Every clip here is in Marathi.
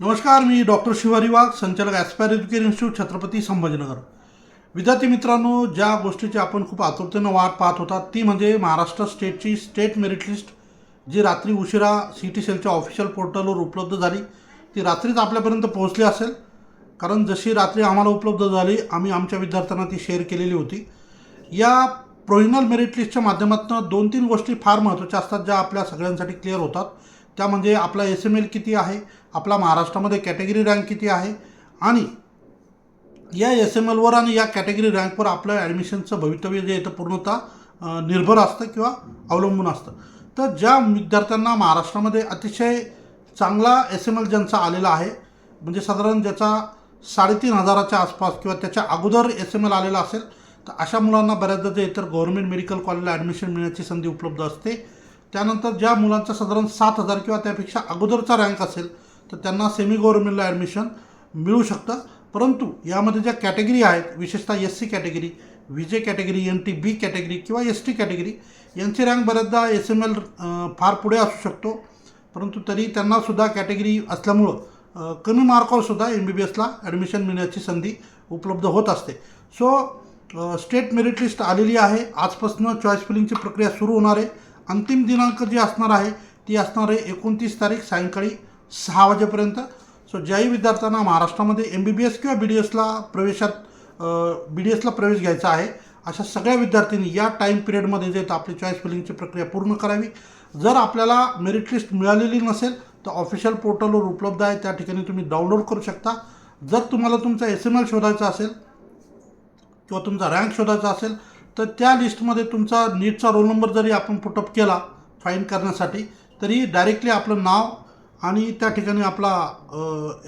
नमस्कार मी डॉक्टर शिवारी वाघ संचालक aspire education institute Chhatrapati Sambhajinagar. विद्यार्थी मित्रांनो ज्या गोष्टीची आपण खूप आतुरतेनं वाट पाहत होता ती म्हणजे महाराष्ट्र स्टेटची स्टेट मेरिट लिस्ट जी रात्री उशिरा सी टी सेलच्या ऑफिशियल पोर्टलवर उपलब्ध झाली. ती रात्रीच आपल्यापर्यंत पोहोचली असेल. कारण जशी रात्री आम्हाला उपलब्ध झाली आम्ही आमच्या विद्यार्थ्यांना ती शेअर केलेली होती. या प्रोविजनल मेरिट लिस्टच्या माध्यमातून दोन तीन गोष्टी फार महत्त्वाच्या असतात ज्या आपल्या सगळ्यांसाठी क्लिअर होतात. त्या म्हणजे आपला एस एम एल किती आहे? आपला महाराष्ट्रामध्ये कॅटेगरी रँक किती आहे? आणि या एस एम एलवर आणि या कॅटेगरी रँकवर आपलं ॲडमिशनचं भवितव्य जे येतं पूर्णतः निर्भर असतं किंवा अवलंबून असतं. तर ज्या विद्यार्थ्यांना महाराष्ट्रामध्ये अतिशय चांगला एस एम एल ज्यांचा आलेला आहे म्हणजे साधारण ज्याचा साडेतीन हजाराच्या आसपास किंवा त्याच्या अगोदर एस एम एल आलेला असेल तर अशा मुलांना बऱ्याचदा जे इतर गव्हर्मेंट मेडिकल कॉलेजला ॲडमिशन मिळण्याची संधी उपलब्ध असते. त्यानंतर ज्या मुलांचा साधारण सात हजार किंवा त्यापेक्षा अगोदरचा रँक असेल तर त्यांना सेमी गव्हर्नमेंटला ॲडमिशन मिळू शकतं. परंतु यामध्ये ज्या कॅटेगरी आहेत विशेषतः S C category VJ category N T B category किंवा एस टी कॅटेगरी यांची रँक बऱ्याचदा एस एम एल फार पुढे असू शकतो. परंतु तरी त्यांनासुद्धा कॅटेगरी असल्यामुळं कमी मार्कावरसुद्धा एम बी बी एसला ॲडमिशन मिळण्याची संधी उपलब्ध होत असते. सो स्टेट मेरिट लिस्ट आलेली आहे. आजपासून चॉईस फिलिंगची प्रक्रिया सुरू होणार आहे. अंतिम दिनांक जी असणार आहे ती असणार आहे एकोणतीस तारीख सायंकाळी सहा वाजेपर्यंत. सो ज्याही विद्यार्थ्यांना महाराष्ट्रामध्ये एम बी बी एस किंवा बी डी एसला प्रवेशात बी डी एसला प्रवेश घ्यायचा आहे अशा सगळ्या विद्यार्थ्यांनी या टाईम पिरियडमध्ये जे आपली चॉईस फिलिंगची प्रक्रिया पूर्ण करावी. जर आपल्याला मेरिट लिस्ट मिळालेली नसेल तर ऑफिशियल पोर्टलवर उपलब्ध आहे त्या ठिकाणी तुम्ही डाउनलोड करू शकता. जर तुम्हाला तुमचा एस एम एल शोधायचा असेल किंवा तुमचा रँक शोधायचा असेल तर त्या लिस्टमध्ये तुमचा नीटचा रोल नंबर जरी आपण पुटअप केला फाईन करण्यासाठी तरी डायरेक्टली आपलं नाव आणि त्या ठिकाणी आपला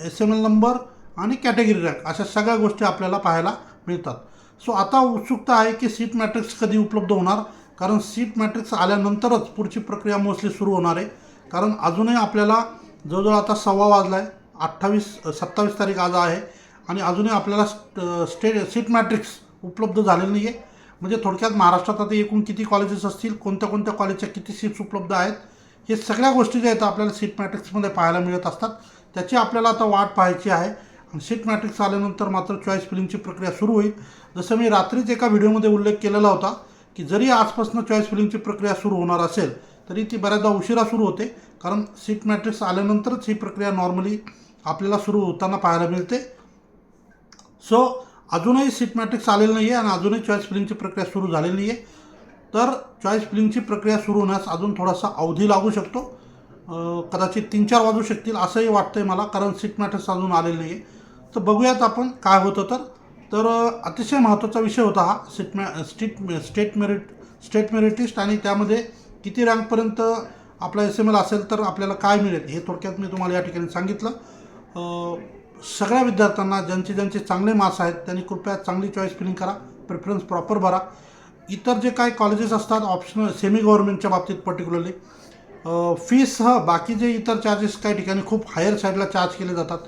एस एम एल नंबर आणि कॅटेगरी रँक अशा सगळ्या गोष्टी आपल्याला पाहायला मिळतात. सो आता उत्सुकता आहे की सीट मॅट्रिक्स कधी उपलब्ध होणार? कारण सीट मॅट्रिक्स आल्यानंतरच पुढची प्रक्रिया मोस्टली सुरू होणार आहे. कारण अजूनही आपल्याला जवळजवळ आता सव्वा वाजला आहे अठ्ठावीस सत्तावीस तारीख आज आहे आणि अजूनही आपल्याला स्ट- स्टे सीट मॅट्रिक्स उपलब्ध झालेलं नाही आहे म्हणजे थोडक्यात महाराष्ट्रात आता एकूण किती कॉलेजेस असतील कोणत्या कोणत्या कॉलेजच्या किती सीट्स उपलब्ध आहेत हे सगळ्या गोष्टी ज्या आहेत आपल्याला सीट मॅट्रिक्समध्ये पाहायला मिळत असतात. त्याची आपल्याला आता वाट पाहायची आहे. आणि सीट मॅट्रिक्स आल्यानंतर मात्र चॉईस फिलिंगची प्रक्रिया सुरू होईल. जसं मी रात्रीच एका व्हिडिओमध्ये उल्लेख केलेला होता की जरी आजपासून चॉईस फिलिंगची प्रक्रिया सुरू होणार असेल तरी ती बऱ्याचदा उशिरा सुरू होते. कारण सीट मॅट्रिक्स आल्यानंतरच ही प्रक्रिया नॉर्मली आपल्याला सुरू होताना पाहायला मिळते. सो अजूनही सीट मॅट्रिक्स आलेलं नाही आहे आणि अजूनही चॉईस फिलिंगची प्रक्रिया सुरू झालेली नाही आहे तर चॉईस फिलिंगची प्रक्रिया सुरू होण्यास अजून थोडासा अवधी लागू शकतो. कदाचित तीन चार वाजू शकतील असंही वाटतंय मला कारण सीट मॅट्रिक्स अजून आलेलं नाही आहे तर बघूयात आपण काय होतं तर. तर अतिशय महत्त्वाचा विषय होता हा सीट मॅ state state merit state merit list आणि त्यामध्ये किती रँकपर्यंत आपला एस एम एल असेल तर आपल्याला काय मिळेल हे थोडक्यात मी तुम्हाला या ठिकाणी सांगितलं. सगळ्या विद्यार्थ्यांना ज्यांचे ज्यांचे चांगले मार्क्स आहेत त्यांनी कृपया चांगली चॉईस फिलिंग करा प्रेफरन्स प्रॉपर भरा. इतर जे काही कॉलेजेस असतात ऑप्शनल सेमी गव्हर्नमेंटच्या बाबतीत पर्टिक्युलरली फीसह बाकी जे इतर चार्जेस काही ठिकाणी खूप हायर साईडला चार्ज केले जातात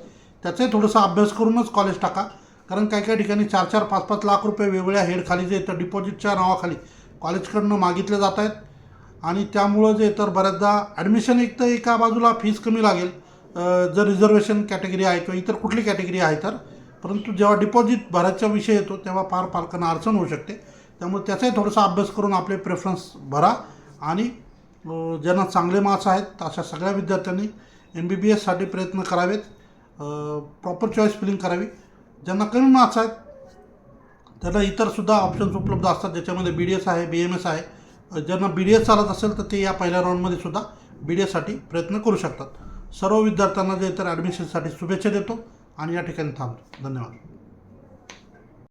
त्याचाही थोडासा अभ्यास करूनच कॉलेज टाका. कारण काही काही ठिकाणी चार चार पाच पाच लाख रुपये वेगवेगळ्या हेडखाली जे तर डिपॉझिटच्या नावाखाली कॉलेजकडनं मागितले जात आहेत. आणि त्यामुळं जे तर बऱ्याचदा ॲडमिशन एक तर एका बाजूला फीस कमी लागेल जर रिझर्वेशन कॅटेगरी आहे किंवा इतर कुठली कॅटेगरी आहे तर परंतु जेव्हा डिपॉझिट भरायचा विषय येतो तेव्हा फार पालकांना अडचण होऊ शकते. त्यामुळे त्याचाही थोडासा अभ्यास करून आपले प्रेफरन्स भरा आणि ज्यांना चांगले मार्क्स आहेत अशा सगळ्या विद्यार्थ्यांनी एम बी बी एससाठी प्रयत्न करावेत. प्रॉपर चॉईस फिलिंग करावी. ज्यांना कमी मार्क्स आहेत त्यांना इतरसुद्धा ऑप्शन्स उपलब्ध असतात. ज्याच्यामध्ये बी डी एस आहे बी एम एस आहे. ज्यांना बी डी एस चालत असेल तर ते या पहिल्या राऊंडमध्ये सुद्धा बी डी एससाठी प्रयत्न करू शकतात. सर्व विद्यार्थ्यांना जे तर ॲडमिशनसाठी शुभेच्छा देतो आणि या ठिकाणी थांबतो. धन्यवाद.